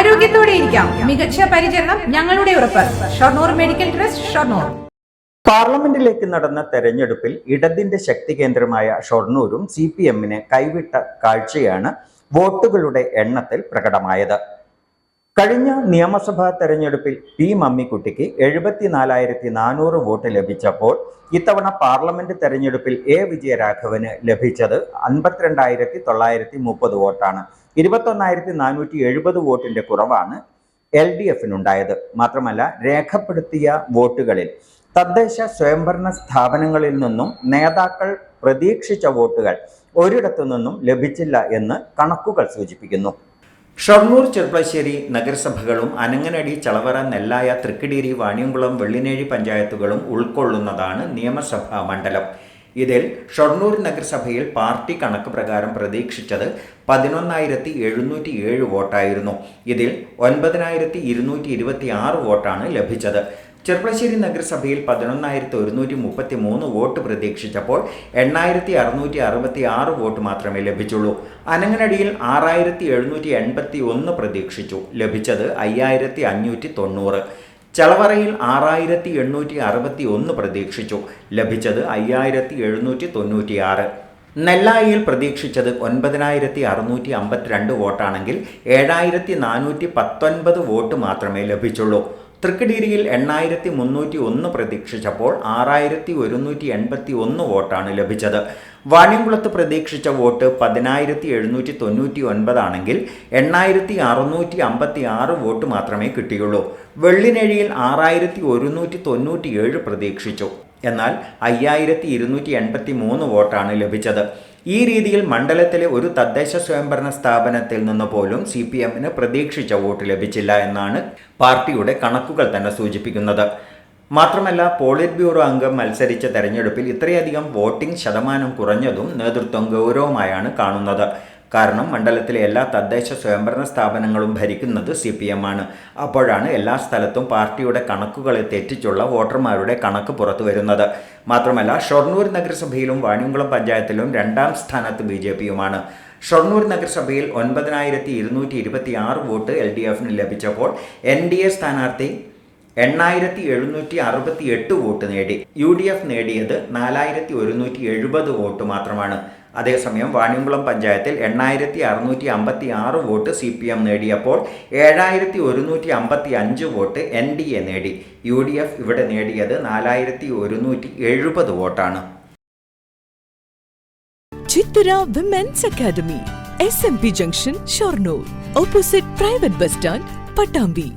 ആരോഗ്യത്തോടെ ഇരിക്കാം. മികച്ച പരിചരണം ഞങ്ങളുടെ ഉറപ്പ്. Shoranur medical trust Shoranur. പാർലമെന്റിലേക്ക് നടന്ന തെരഞ്ഞെടുപ്പിൽ ഇടതിന്റെ ശക്തി കേന്ദ്രമായ ഷൊർണൂരും സി പി എമ്മിന് കൈവിട്ട കാഴ്ചയാണ് വോട്ടുകളുടെ എണ്ണത്തിൽ പ്രകടമായത്. കഴിഞ്ഞ നിയമസഭാ തെരഞ്ഞെടുപ്പിൽ പി മമ്മിക്കുട്ടിക്ക് എഴുപത്തിനാലായിരത്തി നാനൂറ് വോട്ട് ലഭിച്ചപ്പോൾ ഇത്തവണ പാർലമെന്റ് തെരഞ്ഞെടുപ്പിൽ എ വിജയരാഘവന് ലഭിച്ചത് അൻപത്തിരണ്ടായിരത്തി തൊള്ളായിരത്തി മുപ്പത് വോട്ടാണ്. ഇരുപത്തൊന്നായിരത്തി നാനൂറ്റി എഴുപത് വോട്ടിന്റെ കുറവാണ് എൽ ഡി എഫിനുണ്ടായത്. മാത്രമല്ല രേഖപ്പെടുത്തിയ വോട്ടുകളിൽ തദ്ദേശ സ്വയംഭരണ സ്ഥാപനങ്ങളിൽ നിന്നും നേതാക്കൾ പ്രതീക്ഷിച്ച വോട്ടുകൾ ഒരിടത്തു നിന്നും ലഭിച്ചില്ല എന്ന് കണക്കുകൾ സൂചിപ്പിക്കുന്നു. ഷൊർണൂർ ചെറുപ്പശ്ശേരി നഗരസഭകളും അനങ്ങനടി ചളവറ നെല്ലായ തൃക്കിടീരി വാണിയംകുളം വെള്ളിനേഴി പഞ്ചായത്തുകളും ഉൾക്കൊള്ളുന്നതാണ് നിയമസഭാ മണ്ഡലം. ഇതിൽ ഷൊർണൂർ നഗരസഭയിൽ പാർട്ടി കണക്ക് പ്രകാരം പ്രതീക്ഷിച്ചത് പതിനൊന്നായിരത്തി എഴുന്നൂറ്റി ഏഴ് വോട്ടായിരുന്നു. ഇതിൽ ഒൻപതിനായിരത്തി ഇരുന്നൂറ്റി ഇരുപത്തി ആറ് വോട്ടാണ് ലഭിച്ചത്. ചെർപ്പളശ്ശേരി നഗരസഭയിൽ പതിനൊന്നായിരത്തി ഒരുന്നൂറ്റി മുപ്പത്തി മൂന്ന് വോട്ട് പ്രതീക്ഷിച്ചപ്പോൾ എണ്ണായിരത്തി അറുന്നൂറ്റി അറുപത്തി ആറ് വോട്ട് മാത്രമേ ലഭിച്ചുള്ളൂ. അനങ്ങനടിയിൽ ആറായിരത്തി എഴുന്നൂറ്റി എൺപത്തി ഒന്ന് പ്രതീക്ഷിച്ചു. ലഭിച്ചത് അയ്യായിരത്തി അഞ്ഞൂറ്റി തൊണ്ണൂറ് ചളവറയിൽ ആറായിരത്തി എണ്ണൂറ്റി അറുപത്തി ഒന്ന് പ്രതീക്ഷിച്ചു. ലഭിച്ചത് അയ്യായിരത്തി എഴുന്നൂറ്റി തൊണ്ണൂറ്റിയാറ് നെല്ലായിയിൽ പ്രതീക്ഷിച്ചത് ഒൻപതിനായിരത്തി അറുന്നൂറ്റി അമ്പത്തിരണ്ട് വോട്ടാണെങ്കിൽ ഏഴായിരത്തി നാനൂറ്റി പത്തൊൻപത് വോട്ട് മാത്രമേ ലഭിച്ചുള്ളൂ. തൃക്കടീരിയിൽ എണ്ണായിരത്തി മുന്നൂറ്റി ഒന്ന് പ്രതീക്ഷിച്ചപ്പോൾ ആറായിരത്തി ഒരുന്നൂറ്റി എൺപത്തി ഒന്ന് വോട്ടാണ് ലഭിച്ചത്. വാണിയംകുളത്ത് പ്രതീക്ഷിച്ച വോട്ട് പതിനായിരത്തി എഴുന്നൂറ്റി തൊണ്ണൂറ്റി ഒൻപതാണെങ്കിൽ എണ്ണായിരത്തി അറുന്നൂറ്റി അമ്പത്തി ആറ് വോട്ട് മാത്രമേ കിട്ടിയുള്ളൂ. വെള്ളിനഴിയിൽ ആറായിരത്തി ഒരുന്നൂറ്റി തൊണ്ണൂറ്റി ഏഴ് പ്രതീക്ഷിച്ചു. എന്നാൽ അയ്യായിരത്തി ഇരുന്നൂറ്റി എൺപത്തി മൂന്ന് വോട്ടാണ് ലഭിച്ചത്. ഈ രീതിയിൽ മണ്ഡലത്തിലെ ഒരു തദ്ദേശ സ്വയംഭരണ സ്ഥാപനത്തിൽ നിന്ന് പോലും സി പി എമ്മിന് പ്രതീക്ഷിച്ച വോട്ട് ലഭിച്ചില്ല എന്നാണ് പാർട്ടിയുടെ കണക്കുകൾ തന്നെ സൂചിപ്പിക്കുന്നത്. മാത്രമല്ല പോളിറ്റ് ബ്യൂറോ അംഗം മത്സരിച്ച തെരഞ്ഞെടുപ്പിൽ ഇത്രയധികം വോട്ടിംഗ് ശതമാനം കുറഞ്ഞതും നേതൃത്വം ഗൗരവമായാണ് കാണുന്നത്. കാരണം മണ്ഡലത്തിലെ എല്ലാ തദ്ദേശ സ്വയംഭരണ സ്ഥാപനങ്ങളും ഭരിക്കുന്നത് സി പി എം ആണ് അപ്പോഴാണ് എല്ലാ സ്ഥലത്തും പാർട്ടിയുടെ കണക്കുകളെ തെറ്റിച്ചുള്ള വോട്ടർമാരുടെ കണക്ക് പുറത്തു വരുന്നത്. മാത്രമല്ല ഷൊർണൂർ നഗരസഭയിലും വാണിയംകുളം പഞ്ചായത്തിലും രണ്ടാം സ്ഥാനത്ത് ബി ജെ പിയുമാണ്. ഷൊർണൂർ നഗരസഭയിൽ ഒൻപതിനായിരത്തി ഇരുന്നൂറ്റി ഇരുപത്തി ആറ് വോട്ട് എൽ ഡി എഫിന് ലഭിച്ചപ്പോൾ എൻ ഡി എ സ്ഥാനാർത്ഥി എണ്ണായിരത്തി എഴുന്നൂറ്റി അറുപത്തി എട്ട് വോട്ട് നേടി. യു ഡി എഫ് നേടിയത് നാലായിരത്തി ഒരുന്നൂറ്റി എഴുപത് വോട്ട് മാത്രമാണ്. അതേസമയം വാണിയംകുളം പഞ്ചായത്തിൽ എണ്ണായിരത്തി അറുന്നൂറ്റി അമ്പത്തി ആറ് വോട്ട് സി പി എം നേടിയപ്പോൾ ഏഴായിരത്തി ഒരുന്നൂറ്റി അമ്പത്തി അഞ്ച് വോട്ട് എൻ ഡി എ നേടി. യു ഡി എഫ് ഇവിടെ നേടിയത് നാലായിരത്തി ഒരുന്നൂറ്റി എഴുപത് വോട്ടാണ്. Chithura women's academy S M P junction Shoranur opposite private bus stand Pattambi